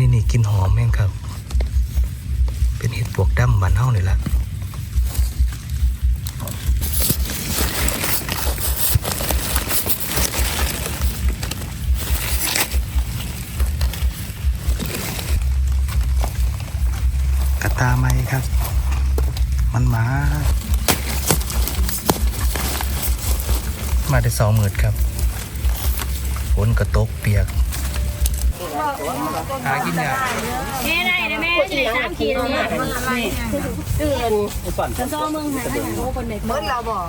นิดนี้กินหอมแม่งครับ เป็นเห็ดปวกดำบานเฮานี่แหละกระตาไม้ครับ มันมา มาได้สองหมื่นครับฝนกระตกเปียก หากินยากแม่ได้นะแม่จะได้สามขีดนี่จะซ้อมึงหาให้โอ้คนเด็กเมื่อเราบอก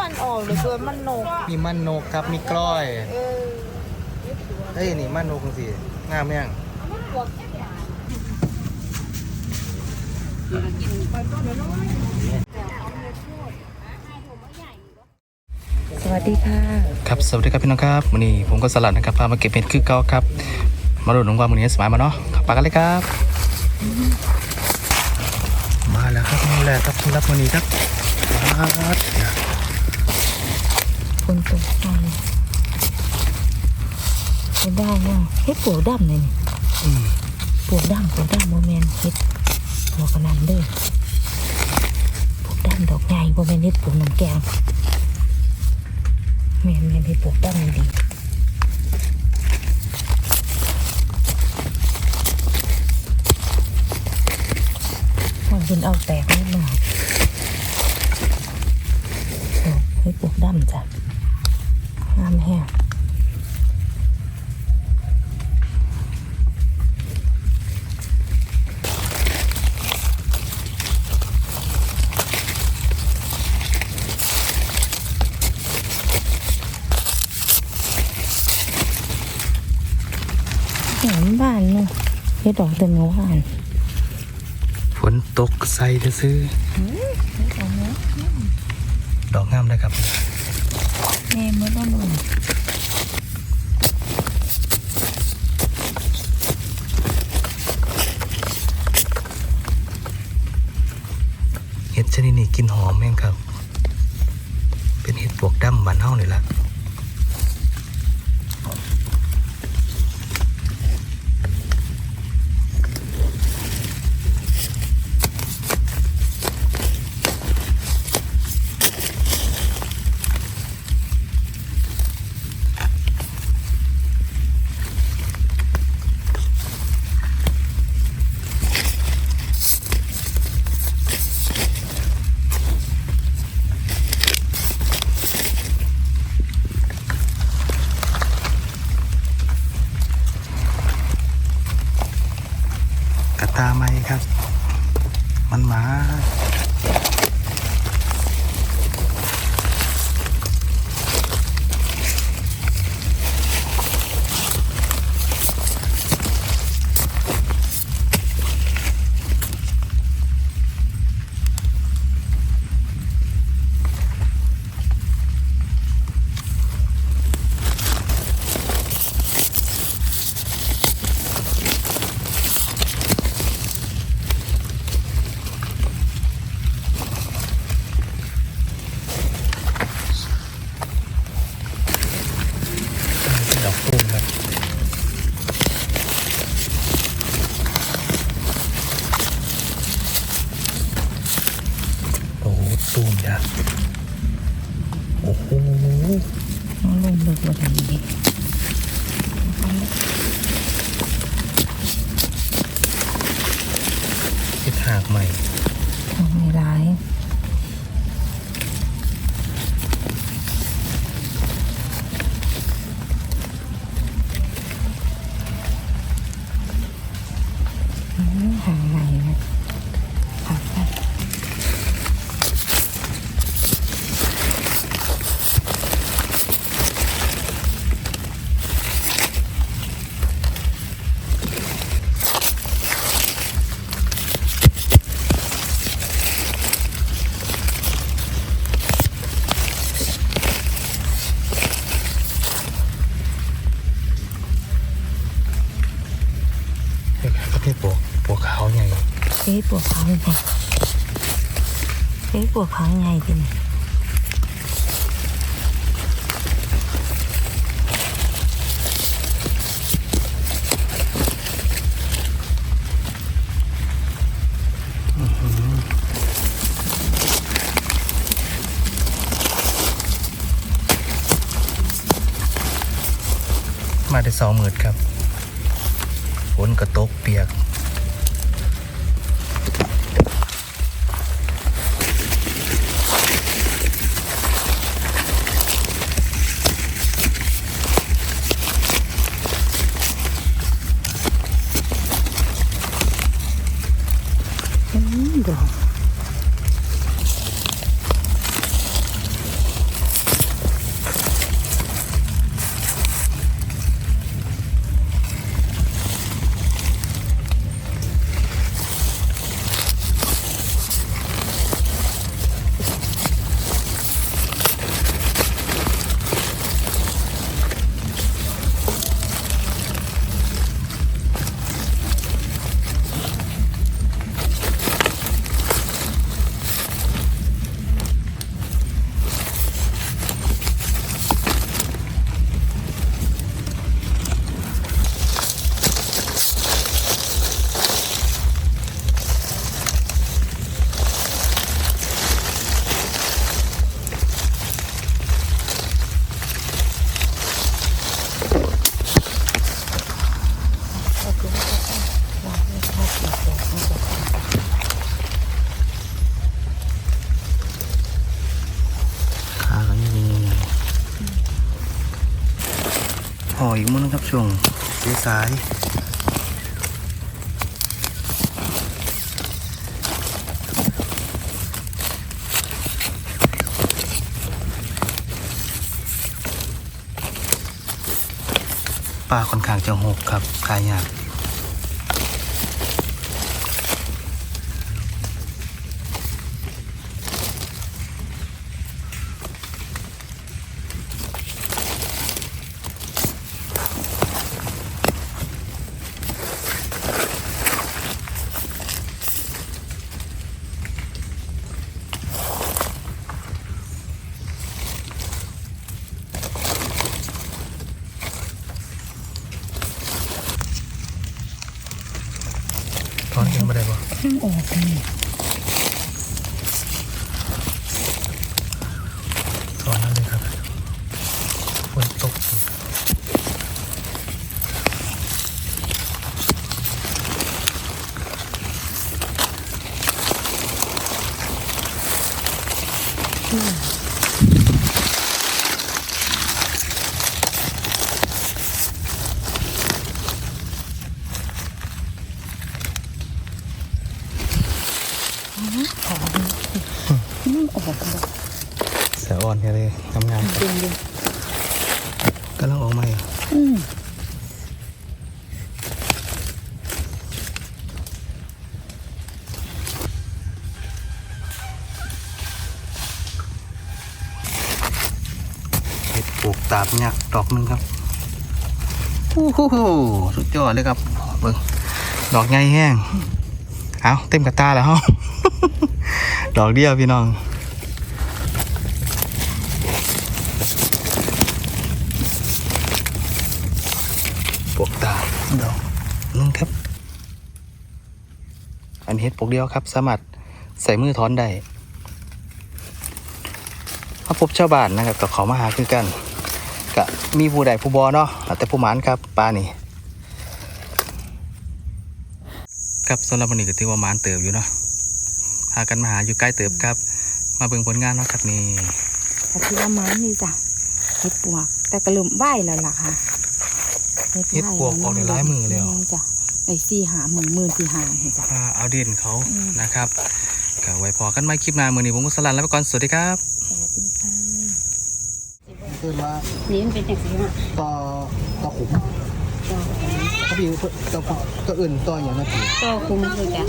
มันออกเหรือเกินมันโหนกมีมันนกครับมีกล้อยเฮ้ยนี่มันนกสิงามยังส วัสดีค่ะ ครับสวัสดีครับพี่น้องครับวันนี้ผมก็สลัดนะครับพามาเก็บเห็ดคือเก่าครับ มาดูหนุ่มว่าวันนี้สบายมาเนาะขับปากกันเลยครับ มาแล้วครับนี่แหละครับที่รับวันนี้ครับมาแล้วคนตกใจไม่ได้เนี่ยเฮ็ดปวกดำเลยนี่อืมปวกดำปวกดำโมเมนเฮ็ดปวกกระนันเด้อปวกดำดอกใหญ่โมเมนเฮ็ดปวกน้ำแกง แม่นแม่นเฮ็ดปกดำนี่ดีมันเป็นเอาแตกนิดหน่อยโอ้เฮ็ดปวกดำจ้ะงามแห้ง เห็นบ้านเนาะเฮ็ ดดอกเต็มเมื่อวานฝนตกใส่ซื้อ ดอกงามนะครับแม่เมื่อต้นนู่นเห็ดชนิดนี้กลินหอมแม่งครับ เอ๊ะปวดขายังไงกินาค่อนข้างจะหกครับขายยากถอนขึ้นมาได้ปะ ทั้งออกนี่ ถอนนั่นเลยครับฝนตกอีก มันออกดอกเสืออ่อนแค่เลยทำงานจริงดิกำลังออกมาอยู่อืมเห็ดปลูกตาบยักษ์ดอกหนึงครับโอ้โหสุดยอดเลยครับเบิ่งดอกใหญ่แห้ง เอาเต็มกระตาแล้วดอกเดียวพี่น้องปลูกตาบดอกหนึงครับ อัน เห็ดปลูกเดียวครับ สามารถใส่มือถอนได้มาพบชาวบ้านนะครับกับเขามาหาคือกันกะมีผู้ใดผู้บอเนาะแต่ผู้หมานครับปลานี่ครับสำหรับวันนี้ก็ถือว่าหมานเติบอยู่เนาะหากันมาหาอยู่ใกล้เติบครับ มาเบิ่งผลงานเนาะครับนี่แต่ที่ละมันนี่จ้ะเห็ดปวก แต่กระลืมไหวแล้วล่ะค่ะเฮ็ดปวกออกในร้ายมือแล้วแม่นจ้ะ ในสี่หาหมื่นหมื่นสี่หาเห็นจ้ะอ่าเอาเด่นเขาอืมนะครับก็ไว้พอกันไม่คลิปหน้ามือนี้ผมก็สลันแล้วไปก่อนสวัสดีครับสวัสดีค่ะคือว่านี่มันเป็นจังซี่ฮะต่อต่อขุมเขาพี่ต่อต่ออื่นต่ออย่างนั้นคือโตคุมคือจ้ะ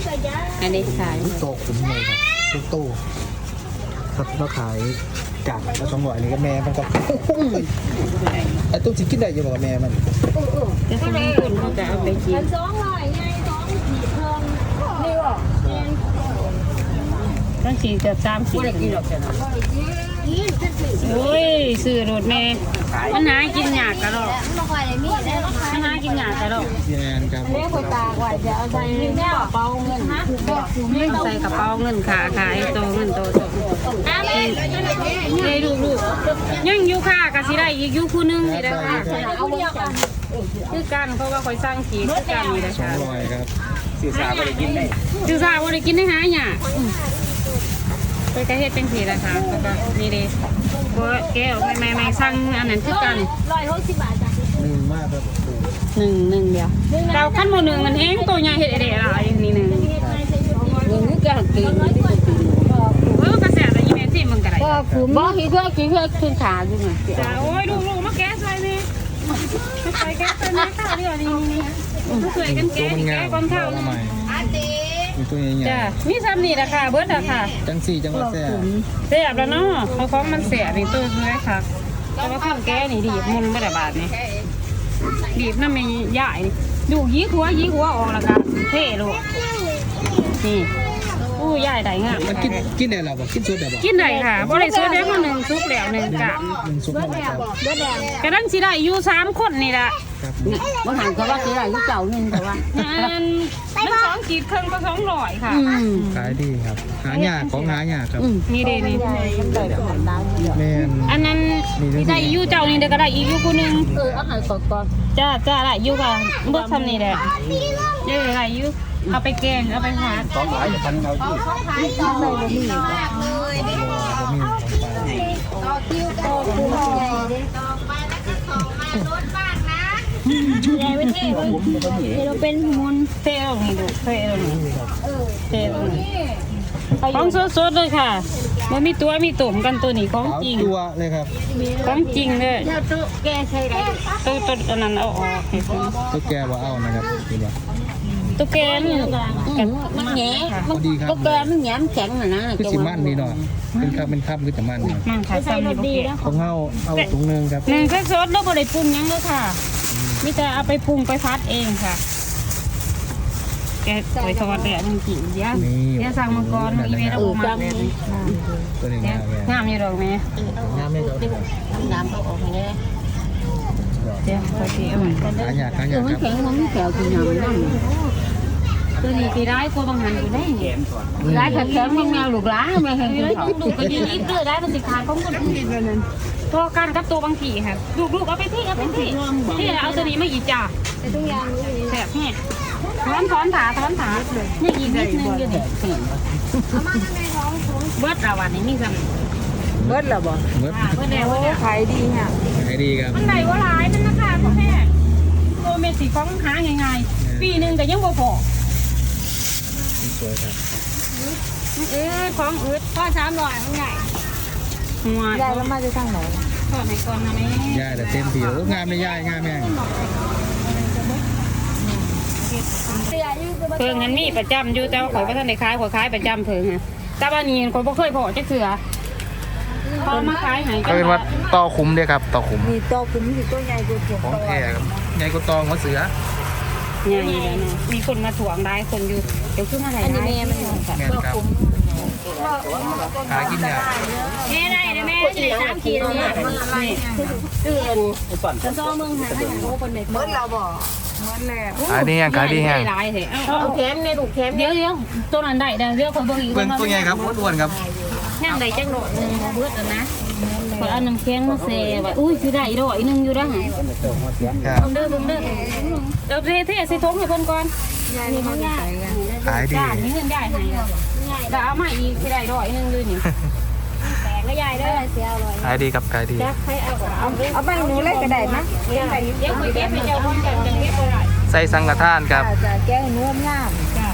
อันนี้ขายต่อขุมเลยครับลูกโตครับเราขายกากแล้วสองร้อยนี่ก็แม่มันก็ไอ้ตู้ที่กินได้ยังบอกแม่มันแต่สมัยคนเขาจะเอาไปกิน ต้งสีเกือบสามสิบโอ้ยซื้อรถแม่มันหากินหยากกะหรอกมันหากินหยากกะหรอกแม่นครับใส่กระเป๋าเงินฮะใส่กระเป๋าเงินขาขายโตเงินโตโตนี่เลยดูดูยังอยู่ค่ะกะสิได้อีกอยู่คู่นึงนี่แหละค่ะคือกันเพราะว่าคอยสร้างขีดคือกันนี่แหละสองค่ะร้อยครับสื่อสารว่าได้กินได้หายหยา ไปกระเฮ็ดเป็นผีแหละค่ะแล้วก็นี่เด้บ่แก้วไม่ไม่ไม่สั่งอันนั้นคือกันหนึ่งมากครับโอ้โหหนึ่งหนึ่งเดียวเราขั้นโมหนึ่งมันเองตัวใหญ่เฮ็ดไอเดียอะไรอย่างนี้หนึ่งหนึ่งนี่ก็ตื่นเออกระแสแต่ยี่แม่ที่มึงกระไรก็คุ้มบ่เฮ็ดเพื่อกินเพื่อขึ้นขาอยู่น่ะจ้าโอ้ยลูกลูกมาแก้ใส่นี่มาใส่แก้ใส่นี่ข้าวเดียวนี่นี่นี่สวยกันตัวแก้มันนี่งาแก้มก่อนข้าวทำนะไมมี ตัวใหญ่จ้ามีซ้ำนี่ราคาเบิดราคาๆจังสี่จังหวัดแซ่บเสียบแล้วเนาะเขาของมันเสียนี่ตัวเลยค่ะแต่ว่าข้าวแก้นี่ดีบมุนไม่ได้บาทนี่ดีบนั่นไม่ใหญ่ดูยี้หัวยี้หัวออกแล้วกันเท่ลูกนี่ อู้ใหญ่ได้งามมันกินกินได้หรอบอกกินสดได้บอกกินได้ค่ะบริสุทธิ์แล้วหนึ่งซุปแล้วหนึ่งกะหนึ่งซุปนะครับกระดังสิได้อยู่สามคนนี่แหละครับบ่หันก็ว่าสิได้อยู่เจ้านึงแต่ว่าอันมันสองขีดครึ่งก็สองร้อยค่ะอืมขายดีครับ หายากของหายากครับนี่เด้นี่แม่นอันนั้นสิได้อยู่เจ้านี่เดี๋ยวก็ได้อีกอยู่คนหนึ่งเออเอาให้ก่อนก่อนจ้าจ้าได้อยู่ค่ะเบิกทำนี่แหละเดี๋ยวได้อยู่ เอาไปแกงเอาไปผัดรอบ่มีของปลาเราเป็นมุนเท่ลงนี่ดูเท่ลงนี่เท่ลงนี่ของสดๆเลยค่ะมันมีตัวมีตุ่มกันตัวนี้ของขาวจริงตัวเลยครับของจริงเลยเจ้าตุ๊แกใส่ได้ตัวตัวอันนั้นเอาออกให้เพิ่นตัวแกว่าเอานะครับดีป่ะ ตัวแกนี่อืมมันแหงมันดีครับก็แกมันแหงมแข็งน่ะนะคือสิมันนี่เนาะเป็นคำเป็นคำคือจะมันเนี่ยมันขายซ้ำนี่บ่แก่ของเฮาเอาถุงหนึงครับหนึ่งแค่ซดแล้วบ่ได้ปรุงหยังเลยค่ะมีแต่เอาไปปรุงไปพัดเองค่ะแกไปทอดเลยนึงกินเดี๋ยวนี่เดี๋ยวสั่งมังกรอีเมลเอามาเลยตัวนี้เดี๋ยวงามแม่งามอยู่ดอกแม่งามแม่เจ้าเนี่ยน้ำเอาออกให้ได้ เดี๋ยวไปสิเอาใหม่หายากหาเออยากมันครับแข็งมันแข็งกินน้ำนั่นตัวนี้กี่ได้กลัวบางหันอยู่ได้เนี่ยร้ายแข็งๆมันแมวลูกหลานแม่แข็งกินเอ้ยเขาดูก็ยิงอีกเด้อได้มันสิขายของคนอื่นแบบนั้นตัวกันกับตัวบางทีค่ะลูกลูกเอาไปที่เอาไปที่นี่เอาตัวนี้มาอีกจ้าแสบแห้ถอนถอนขาถอนขานี่อีกนิดนึงอยู่นี่เบิดละวันนี้มีซ้ำ เบิดแล้วบ่เมื่อเบิดแล้วเบิดแล้วขายดีเนี่ยขายดีครับมันไหนว่าหลายมันราคาก็แพงโตเมสีของหาง่ายๆปีหนึ่งก็ยังบ่พอสวยครับเอ้ยของอืดพ่อสามร้อยมันใหญ่หัวยายแล้วมาจะทางไหนทอดให้ก่อนนะแม่ย่าแต่เต็มที่โอ้งามไม่ยายงามแม่งเพิ่งนั้นมีประจำอยู่แต่ว่าข่อยบ่ทันได้ขายข่อยขายประจำเพิ่งฮะแต่ว่านี่ข่อยบ่เคยพอจักเทื่อ พอมาขายให้เขาเป็นว่าต่อคุ้มเด้อครับต่อคุ้มมีโตคุ้มสิตัวใหญ่กว่าตัวของแท้ครับใหญ่กว่าตองหัวเสือใหญ่แล้วเนาะมีคนมาถ่วงได้คนอยู่ เดี๋ยวขึ้นมาไหนอันนี้ได้แม่มันค่ะแม่นครับหากินยากแม่ได้นะแม่ได้สามขีดเนี่ยนี่เตือนจะซ้อเมืองหาให้โอ้คนเด็กเบิดเราบ่ขายดีแห้งขายดีแห้งหลายเถอะเอาแคมในลูกแคมเดี๋ยวเดี๋ยวตัวนั้นได้เดี๋ยวเดี๋ยวคนเบิ่งอีกเบิ่งตัวใหญ่ครับอ้วนๆครับ แห้งได้จังโดดหนึ่งเบิดอะนะขอเอาน้ำแข็งมาเซไว้อุ้ยคือได้อีกดอกอีกหนึงอยู่ได้หครับเบิ่งเด้อเบิ่งเด้อเดี๋ยวเทเทใส่ถุงให้เพิ่นก่อนนี่มันใหญ่ขายดีจ้านี่เงินได้ให้แล้วเอามาอีกสิได้ดอกอีกหนึงอยู่นี่แตกก็ใหญ่เด้อเสียอร่อยขายดีครับขายดีจักให้เอาเอาเอาไปหนูเลยก็ได้นะเดี๋ยวไปเดี๋ยวไปเก็บไปเจ้าของจังจังเก็บบ่ได้ใส่สังฆทานครับจะแก้ให้นุ่มงามจ้า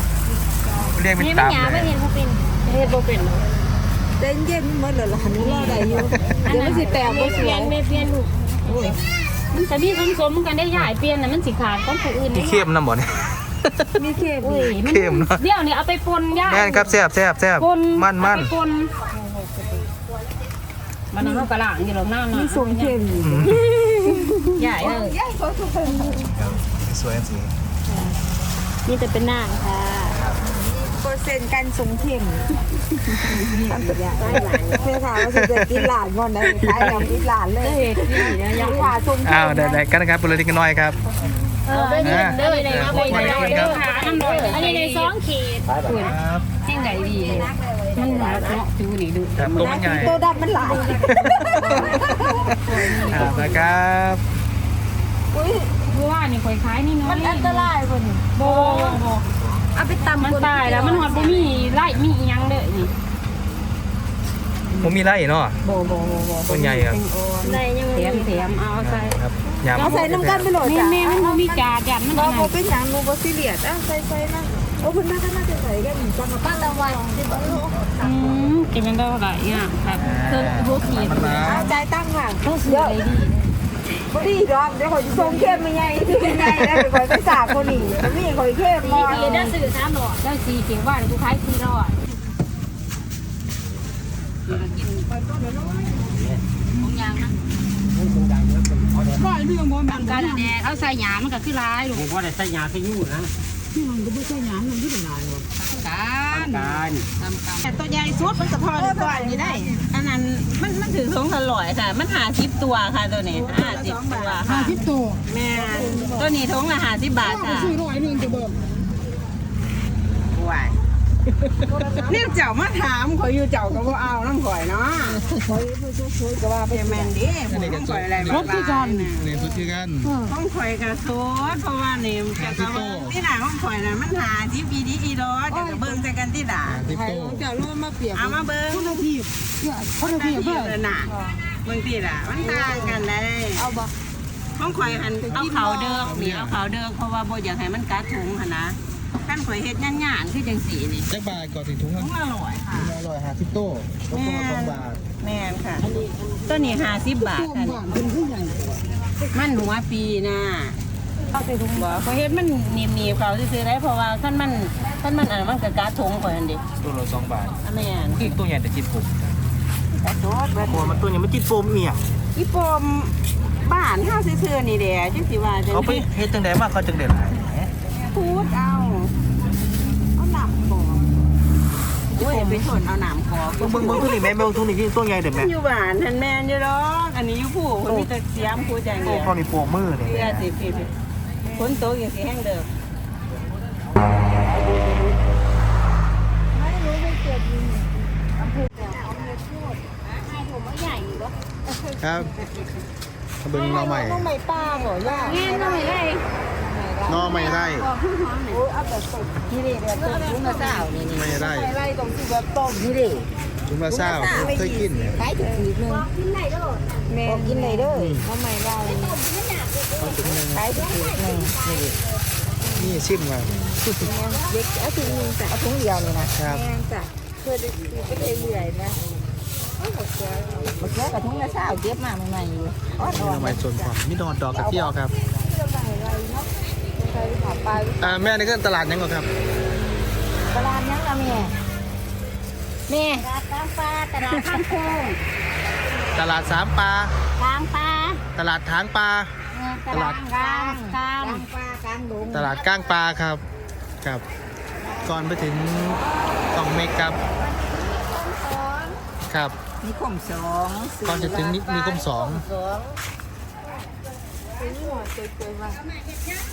เรียกเป็นนี่มัตานมหยาเลบ่ยเห็นบ่เป็นเฮ็ดบ่เป็น เย็นเย็นหมดเลยล่ะหนูรอได้อยู่เดี๋ยวมันสิแตกบ่สเปลี่วยยนไม่เปลี่ยนลูกมันจะมีสมๆกันได้ยายเปลี่ยนน่ะมันสิขาดของผู้อื่นมีเข้มน้ำบ่เนี่ย มีเค็มอุ้ยมันเข้มเนอะ เดี๋ยวนี้เอาไปปนยายแม่นครับแซ่บแซ่บแซ่บปนมันมันเอาไปปนมันเอากระหล่างอยู่หรอกน้าเนาะส่งเค็มอืมใหญ่เลย สวยจริงนี่จะเป็นนางค่ะเปอร์เซ็นต์การส่งเค็ม ทำตัวอย่างเพื่อค่ะว่าจะกินหลานก่อนนะขายแล้วกินหลานเลยเฮ็ดนี่นะยังหลานส่งเค็อ้าวมได้ได้กันนะครับเปลือกกันน้อยครับเออได้เงินเด้อได้มาไปได้เด้อหาน้ำดอยอันนี้ใน2ขีดคุณครับแห่งใดดีมันหาเนาะดูนี่ดูครับตัวมันใหญ่ตัวดำมันหลายอ่านะครับอุ้ยเพราะว่านี่ข่อยขายนี่น้อยมันอันตรายบ่นี่โบโบ เอาไปตำมันตายแล้วมันหอดบ่มีไล่มีอีหยังเด้อนี่ผมมีไร่เนาะโบโบโบโบตัวใหญ่ครับในยังแถมแถมเอาใส่ครับยำเอาใส่น้ำกันไปโหลดแม่จ้ะแม่มันบ่มีจาดยันมันบ่อันบ่นั้นเป็นหยังหนูบ่ซีเรียสอะใส่ใส่นะโอ้คุณแม่ก็น่าจะใส่กันจังป้าตะวันสิบ่รู้อืมกินมันได้เท่าไหร่อะครับเพิ่นหัวขีดมันมาเอาใจตั้งค่ะต้องซื้ออะไรดี บ่ดีดอกเดี๋ยวขอยสิส่งเข้มมาใหญ่คือใหญ่แล้วเดี๋ยวขอยไปสากคนนี้มีขอยเข้มมอดีได้ซื้อสามหลอดได้สี่เขียวว่ากูขายสี่หลอดของยางนะร้อยเรื่องบ่มันกันแน่เขาใส่หยามันก็คือลายลูกผมว่าได้ใส่ยาที่ยู่นะกันการ แต่ตัวใหญ่สุดมันก็พอดีกว่านี่ได้ อันนั้นมันมันถือสองพันร้อยค่ะ มันหาสิบตัวค่ะตัวนี้ห้าสิบตัวค่ะสิบตัวแม่ตัวนี้ทงละห้าสิบบาทค่ะซื้อร้อยนึงจะเบิ่มวาย เนี่ยเจ้ามาถามข่อยอยู่เจ้าก็บ่เอาน้ำข่อยเนาะข่อยผู้ช่วยก็ว่าเป็นแมนดิผมต้องข่อยอะไรรถที่กันเรียนสุดที่กันต้องข่อยกับโซดเพราะว่านี่แกก็ว่าที่หน้าของข่อยน่ะมันหาที่ปีดีอีดอเดี๋ยวก็เบิ่งใส่กันที่ด่าทิปโต้เอามาเบิ้งคนละทีบคนละทีบเลยน่ะเบิ้งทีล่ะมันต่างกันเลยเอาบ่ห้องข่อยหันเอาเขาเดิกนี่เอาเขาเดิกเพราะว่าบ่อยากให้มันกัดถุงหั่นนะ ขั้นข่อยเฮ็ดย่านๆคือจังสีนี่แจ็คบาทก่อนถึงถุงถุงละร้อยค่ะ อร่อยหาทิปโต้ตัวตัวสองบาทแม่นค่ะตัวนี้50บาทค่ะมันหัวปีน่ะเอาใส่ถุงบ่ข่อยเฮ็ดมันหนีบๆเขาซื่อๆได้เพราะว่าคันมันคันมันอันนั้นมันก็กัดถุงข่อยนั่นดิตัวละสองบาทอะแม่นอีกตัวใหญ่แต่จิตผมแต่โดดเบิดโอ้มันตัวนี้มันจิตโฟมเอียงอีปอมบ้านเฮาซื่อๆนี่แหละจังสิว่าจังเขาไปเฮ็ดจังไดมาเขาจังได๋หลายพูดเอาเอาหนำบ่โอ้ย ไปชนเอาหนำขอเบิ่งเบิ่งเบิ่งตัวนี้แม่เบิ่งตัวนี้ที่ตัวใหญ่เด้อแม่อยู่บ้านท่านแม่นอยู่ดอกอันนี้อยู่ผู้คนมีแต่เสียมผู้จังโอ้เดียวเขานี่โปรมือนี่เพื่อสิพี่ฝนตกอย่างสิแห้งเด้อครับเบิ่งนอใหม่ต้องไม่ป้าบ่ย่าแง่หน่อยเลย นอไม่ได้โอ้เอาแบบต้มนี่ดิแบบต้มถุงละเจ้านี่นี่ไม่ได้ไม่ไรต้องสิแบบต้มนี่ดิถุงละเศร้าเคยกินเนี่ยขายถูกอีกนึงแม่กินเลยเด้อทำไมไรเอาถุงหนึงขายถูกนึงนี่นี่ชิมมาเด็กเอาถุงนึงจ้ะเอาถุงเดียวนี่นะครับจ้ะเพื่อได้ซื้อไปเรื่อยๆนะมะเขือกับถุงละเช้าเก็บมาใหม่ๆอยู่อ๋อนี่หน่อไม้สวนความมีดอนดอกกระเจียวครับ อ่าแม่นี่ก็ตลาดยังก่อนครับ ตลาดยังละแม่แม่ตลาดกลางปลาตลาดข้างโค้งตลาดสามปลากลางปลาตลาดทางปลาตลาดกลางกลางปลากลางดงตลาดก้างปลาครับครับ ก่อนไปถึงสองเมกครับครับ นิคมสองก่อนจะถึงนินิคมสอง สอง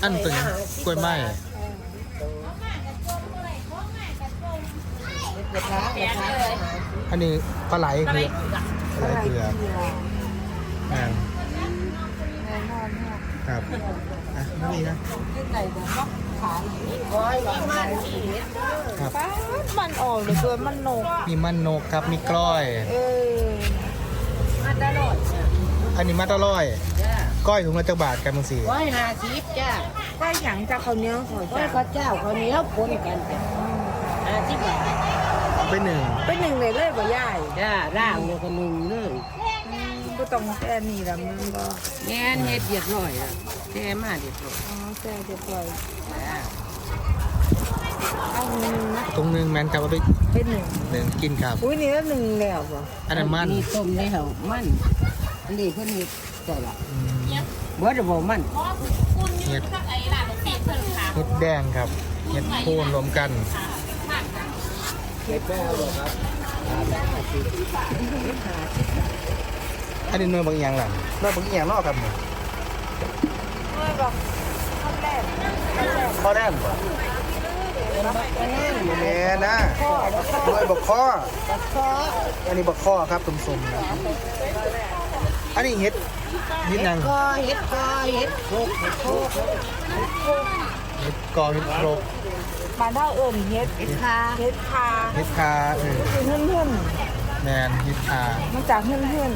อันตัวนี้กล้วยไม้เกิดนะเกิดนะอันนี้ปลาไหลเผือกปลาไหลเผือกอ่าครับอะไม่มีนะไก่ดงก็ขายร้อยมันครับมันออกเลยตัวมันโหนกมีมันนกครับมีกล้อยเออมันได้หลอดอันนี้มัดอร่อย ก้อยถุงละจักบาทกันบางสีร้อยห้าสิบจ้าก็หยังจะเขาเนี้ยขอร้อยจ้าข้าวเจ้าข้าวเหนียวปนกันจ้ะห้าสิบบาทเอาไปหนึ่งเป็นหนึ่งเลยเลยบ่ยายจ้าร่างเดียวกันหนึ่งเลยก็ต้องแค่นี้ละมันก็แง่นเฮ็ดเรียบร้อยอะแก้มาเรียบร้อยอ๋อแค่จะปล่อยเอาหนึ่งนะถุงหนึ่งแมนครับเอาไปเป็นหนึ่งหนึ่งกินครับอุ้ยนี่แล้วหนึ่งแล้วป่ะอันนั้นมันนี่ต้มในเหามันอันนี้เพิ่นเฮ็ดใส่ละ อืมบ่ได้บ่มันเห็ดเห็ดแดงครับ เห็ดโคนรวมกันอันนี้หน่วยบางอย่างหลังหน่วยบางอย่างนอกครับเนี่ยเมื่อบอกขั้นแรกข้อแรกแม่นะด้วยบักข้ออันนี้บักข้อครับสมๆนะ อันนี้เห็ดเห็ดนางก็เฮ็ดก็เฮ็ดโคกโคกเห็ดกอเห็ดโครกบ้านเฮาเอิ้นเฮ็ดเฮ็ดคาเฮ็ดคาเห็ดคาเออคือหึ่นหึ่นแมนเห็ดคามันจากหึ่นหึ่น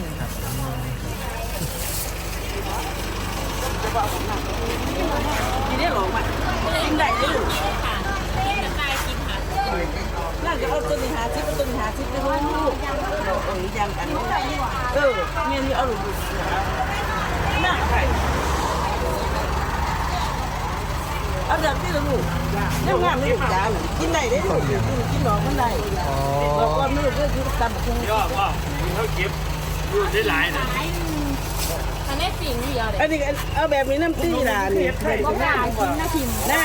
กินได้หรอวะกินได้ดิ น่าจะเอาตัวนี้หาชิปเอาตัวนี้หาชิปไปให้ลูกเราเอ้ยยังกันเออเมียนี่เอาลูกน่าใครเอาจากที่ละลูกยังงามไม่ลูกจ้ากินได้ได้ลูกกินหนอกมันได้อ๋อบอกว่าไม่รู้เรื่องที่ตำคงยอดว่าเขาเก็บรูดได้หลายนะ อันนี้ปิ่งเดียวอันนี้เอาแบบนี้น้ำตีลานี่แบบนี้น้ำกินน้ำทิมน่า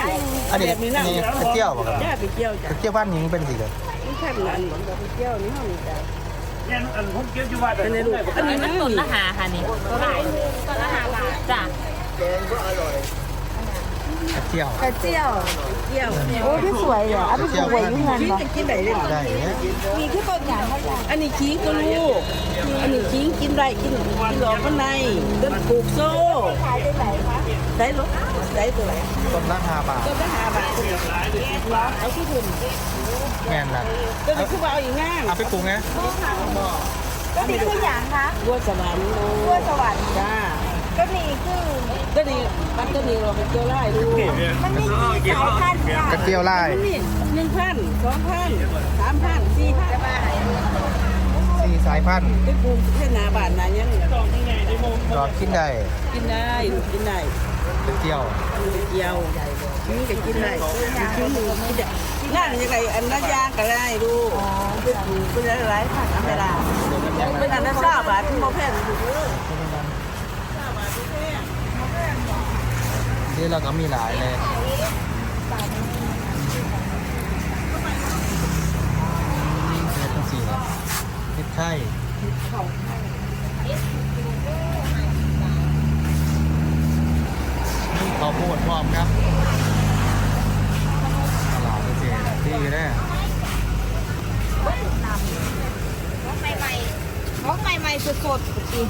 อันนี้แบบนี้น้ำนี่กระเจียวป่ะครับย่าไปเกี่ยวจ้ะกระเจียวบ้านนี้เป็นสีกันนี่แค่นั้นเราไปเกี่ยวนี่ห้องนี้จ้ะเนี่ยอันผมเก็บอยู่ว่าแต่เป็นในลูกอันนี้มันต้นละหาค่ะนี่ตัวไหนตัวละหาบาทจ้ะกระเจียวกระเจียวเกี่ยวโอ้ที่สวยเลยอะพี่สวยอยู่เงินขิงบ่จะกินได้เลยได้เนี่ยมีที่ต้นหยางเขาอย่างอันนี้ขิงก็ลูกอันนี้ขิงกินได้กินกินหลอกมันในต้นปลูกโซ่ขายได้ไหนคะได้ลูกได้ตัวไหนต้นละห้าบาทต้นละห้าบาทร้อนเอาที่ถุนแมนละต้นนี้คือว่าเอาอย่างง่ายเอาไปปรุงไงก็นี่คือหยางคะบัวสวรรค์กล้วยสวรรค์จ้า ก็นี่คือต้นนี้มันต้นนี้เราไปเกี่ยวไล่ดูมันมีกี่สายพันธุ์ค่ะกระเจียวไล่นี่หนึ่งพันสองพันสามพันสี่พันสี่สายพันธุ์ไปปลูกเส้นนาบานนายังรอกินได้กินได้กินได้กระเจียวเกี่ยวกินก็กินได้กินหมูกินได้น่าจะไงอันนั้นยางก็ได้ดูไปปลูกเป็นอะไรผักอะไรล่ะเป็นอันนั้นทราบอะที่โมแพนดูเออ นี่เราก็มีหลายเลยเห็ดทั้งสี่เลยเห็ดไข่นี่ข้าวโพดพร้อมครับตลาดเจดีแน่ของใหม่ๆของใหม่ๆสดๆจริง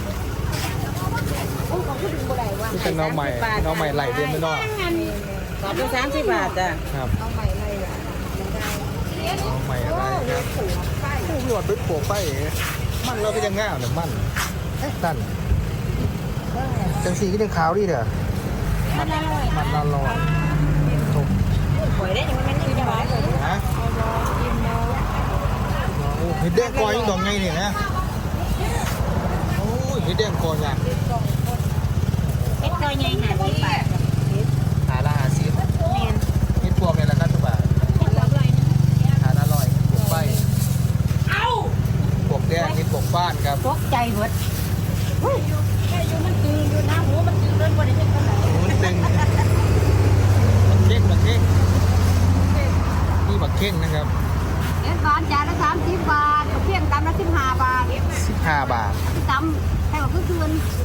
โอ้ของผู้ดึงบ่ได้ว่านี่เป็นน้องใหม่น้องใหม่ไหลเดือนไม่นอกสอบเป็นสามสิบบาทจ้ะครับน้องใหม่ไรล่ะน้องใหม่อะไรครับผู้หลวดด้วยโปกไปมันเราก็ยังง่ายหรือมันเอ๊ะนั่นจังสีก็ยังขาวดีเด้อมันอร่อยมันอร่อยถูกหวยได้ยังไม่ได้ยังไงเลยนะโอ้เห็ดแดงกอยังดอกไงเนี่ยนะโอ้ยเห็ดแดงกออย่างเอ็ด ก้อยใหญ่หาที่บาทหาละหาซิเนียนเห็ดพวกเนี่ยละกันทุกบาทเอ็ดก้อยนึงหาละลอยปลูกไปปลูกแดงนี่ปลูกบ้านครับตกใจเบิดเฮ้ยแค่อยู่มันตึงอยู่นะหูมันตึงเดินบ่ได้เห็นปานใดมันตึงบักเข่งบักเข่งนี่บักเข่งนะครับเอ็ดบานจานละ30บาทเพียงตำละ15บาท15บาทที่ตำให้ว่าคือคืนเห็ดนี่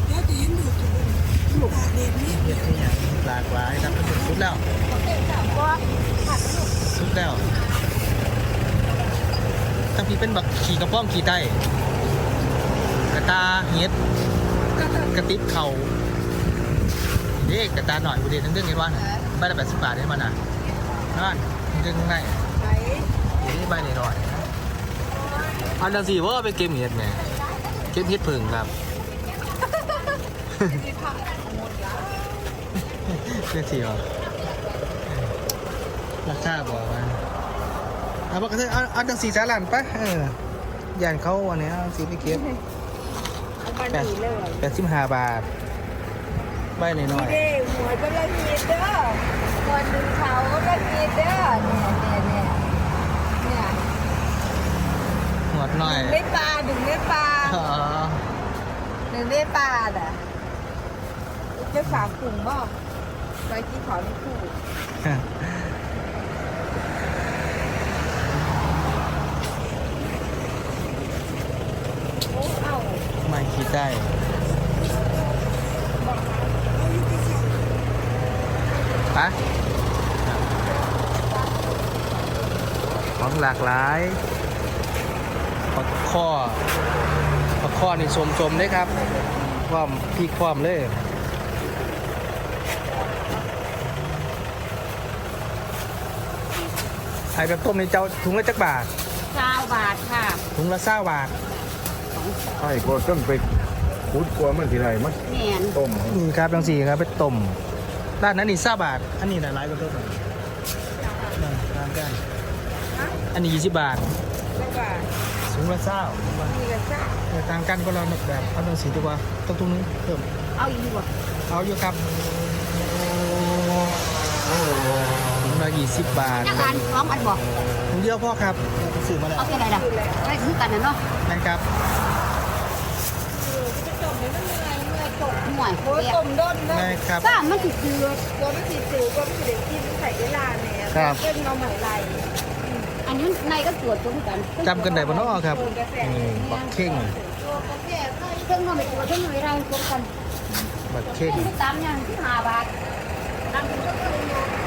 หลากหลายครับสุดแล้วสุดแล้วทั้งพี่เป็นบักขี่กระป้อมขี่ไตกระตาเฮ็ดกระติบเข่าเด็กกระตาหน่อยบุเดทั้งเรื่องเห็นว่าใบละแปดสิบบาทได้มันอะนั่นเรื่องง่ายเดี๋ยวนี้ใบหน่อยอันดับสี่ว่าเป็นเกมเฮ็ดแหม่เกมเฮ็ดผึ่งครับ เรื่องสี่เหรอราคาบอกว่าเอาบอกกันเถอะเอาเอาจังสีสาลันปะเออย่านเขาอันเนี้ยเอาสีไปเก็บแปดแปดสิบห้าบาท ใบหน่อยหน่อยเด้หัวก็ละมีเด้อคนดึงเขาก็ละมีเด้อเนี่ยเนี่ยเนี่ยเนี่ยหวดหน่อยไม่ปลาดึงไม่ปลาอ๋อดึงไม่ปลาอะจะฝากกลุ่มบ่ไปกินขอไม่คู่โอ้เอ้าไม่คิดได้ปะหลากหลายปักข้อปักข้อนี่ชมชมๆได้ครับ ความพี่ความเลย ไอ้แบบต้มนี่เจ้าถุงละจักบาทเก้าบาทค่ะถุงละเศร้าบาทไอ้ก็ต้องไปขุดกลัวมันทีไรมันแม่นต้มนี่ครับจังสี่ครับไปต้มด้านนั้นนี่เศร้าบาท อันนี้น่ะหลายกว่าต้มนั่นตามกันอันนี้ยี่สิบบาทแล้วก็ถุงละเศร้ามีกระซ่าแต่ต่างกันก็เราแบบเอาจังสี่ดีกว่าต้องตรงนี้เพิ่มเอาอีกดีกว่าเอาอยู่ครับถุง ละยี่สิบบาทจักอันพร้อมอันบอกถุงเดียวพ่อครับซื้อมาแล้วเอาแค่ไหนล่ะได้คือกันนะเนาะนะครับห่วยโอ้ยเปียกต้มด้นเนาะนะครับซ่ามันสิคือกลัวมันสิสูกลัวมันสิเด็กกินใส่เวลาเนี่ยครับเอ็นเราเหมือนไรอันนี้ในก็ตรวจตัวกันจำกันได้ปะเนาะครับนี่บักเข่งเครื่องนอนไปตรวจเครื่องนอนไปเราตรวจกันบักเข่งตามอย่างที่ห้าบาทนั่งเป็นก็คือ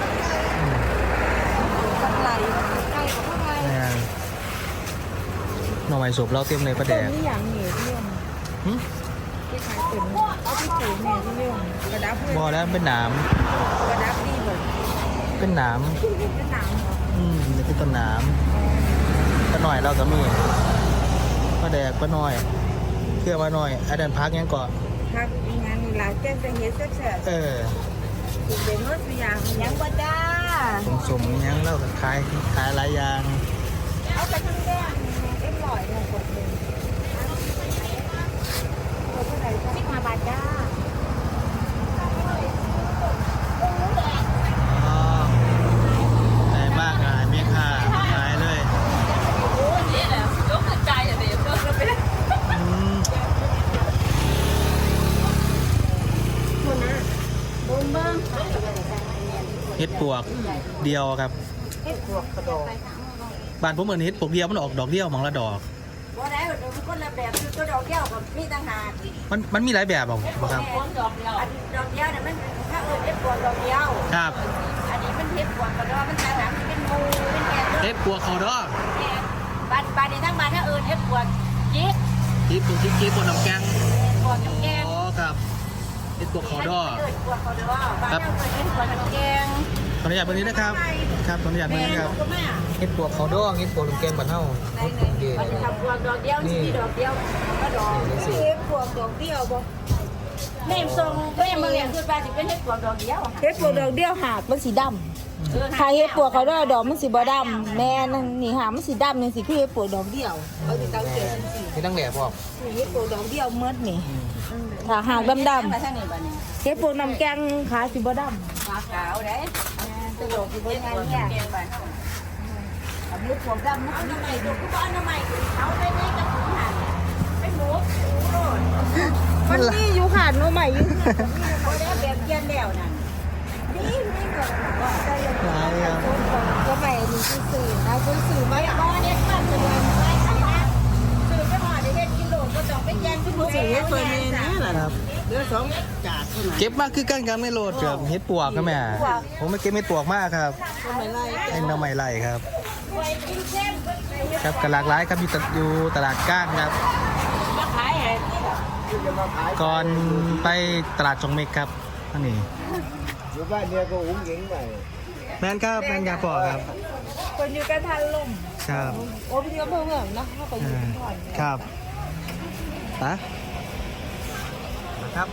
กันไรไก่กับข้าวไรนี่หน่อไม้ศพเราเต็มเลยประแดต้มกนี่อย่างเหนียวเรื่องหึที่ขายเป็นเอาที่สูงเนี่ยที่เรื่องกระดับเพื่อนบอแล้วเป็นหนามกระดับดีหมดเป็นหนามเป็นหนังเหรออืมนี่คือต้นหนามป้าหน่อยเราก็มีป้าแดกป้าหน่อยเครื่องป้าหน่อยอันนั้นพักยังก่อนครับงานนี่หลายแจ้งจะเฮ็ดแซ่บเออๆถูกเด่นรถสุยางยังบ่จ้า สมสมๆยังเล่ากับขายขายหลายอย่างเอาไปทั้งแดงเอ็มลอยเนี่ยกดเลยกดเท่าไหร่จ้าสิบห้าบาทจ้า อ๋อไหนมากขายไม่ค่าขายเลยอืม บุญเบิ้ง เฮ็ดปวกเดียวครับ เฮ็ดพวกกระดอกบ้านผมเหมือนเฮ็ดปวกเดียวมันออกดอกเดียวหมองละดอก บ่ได้เดี๋ยวมันคนละแบบคือตัวดอกแก้วกับมีต่างหากมันมันมีหลายแบบบอกบ่ครับอันดอกเดียวเนี่ยมันถ้าเอิ้นเฮ็ดพวกดอกเดียว ครับ อันนี้มันเฮ็ดพวกกระดอกมันต่างหากมันเป็นหมูเป็นแกนเด้อเฮ็ดปวกเขาดอกบ้านบ้านนี้ทั้งบ้านถ้าเอิ้นเฮ็ดพวกจิ๊กที่ปวกที่กี้ปวกน้ำแกงพวกน้ำแกง อ๋อครับ เฮ็ดปวกเขาดอกเอิ้นพวกเขาดอกบ้านเราเอิ้นเฮ็ดพวกน้ำแกงขออนุญาตเบอร์นี้นะครับครับขออนุญาตเบอร์นี้ครับก็แม่เฮ็ดปวกเขาดอกเฮ็ดปวกน้ำแกงบ้านเฮาได้เลยมันทำพวกดอกเดียวนี่ดอกเดียวก็ดอกนี่เฮ็ดพวกดอกเดียวบ่แม่ทรงแม่มาเรียนคือว่าสิเป็นเฮ็ดพวกดอกเดียวเฮ็ดปวกดอกเดียวหากมันสีดำ ถ้าเฮ็ดปวกเขาดอกดอกมันสีบ่ดำแม่นนี่หามันสีดำนี่สิคือเฮ็ดปวกดอกเดียวเอาสิตั้งเกตที่ตั้งแหล่พ่อเฮ็ดปวกดอกเดียวเมดนี่ถ้าหากดำดนี้ๆเฮ็ดปวกน้ำแกงขาสิบ่ดฟ้าขาวเด้ำตลกสิบ่งานเนี่ยเฮาอันนี้พวกดำนะเอาน้ำใหม่ดูก็เอาน้ำใหม่เขาได้ได้กับถุงหันไปหมูหมูโลดมันมีอยู่ขาดโนใหม่อยู่บ่ได้แบบเย็นแล้วนั่น นี่นี่ก็ว่างก็ใหม่นี่คือสื่อนะคือสื่อไม่มาบ่เฮ็ดบ้านเพิ่นไว้ข้างหน้าซื้อไปหอได้เฮ็ดกินโลก็ต้องไปแย่งทุกมื้อเฮ็ดเพิ่นนี่นะครับเก็บมากคือกันครับไม่โหลดครับเฮ็ดปวกครับแม่ผมไม่เก็บเฮ็ดปวกมากครับไอ้หน้ำใหม่ไล่ครับ ครับกหลากหลายครับอยู่ตอยู่ตลาดก้างครับก่อนไปตลาดจงเมกครับอันนี้ อยู่บ้านเนี่ยก็อุ้งยิงไปแมนครับแมนยาปอกครับคนอยู่กันทันลมครับโอ้พี่ก็เพิ่งเพิ่งนะเข้าไปอยู่อ่าก่อนครับปะครับ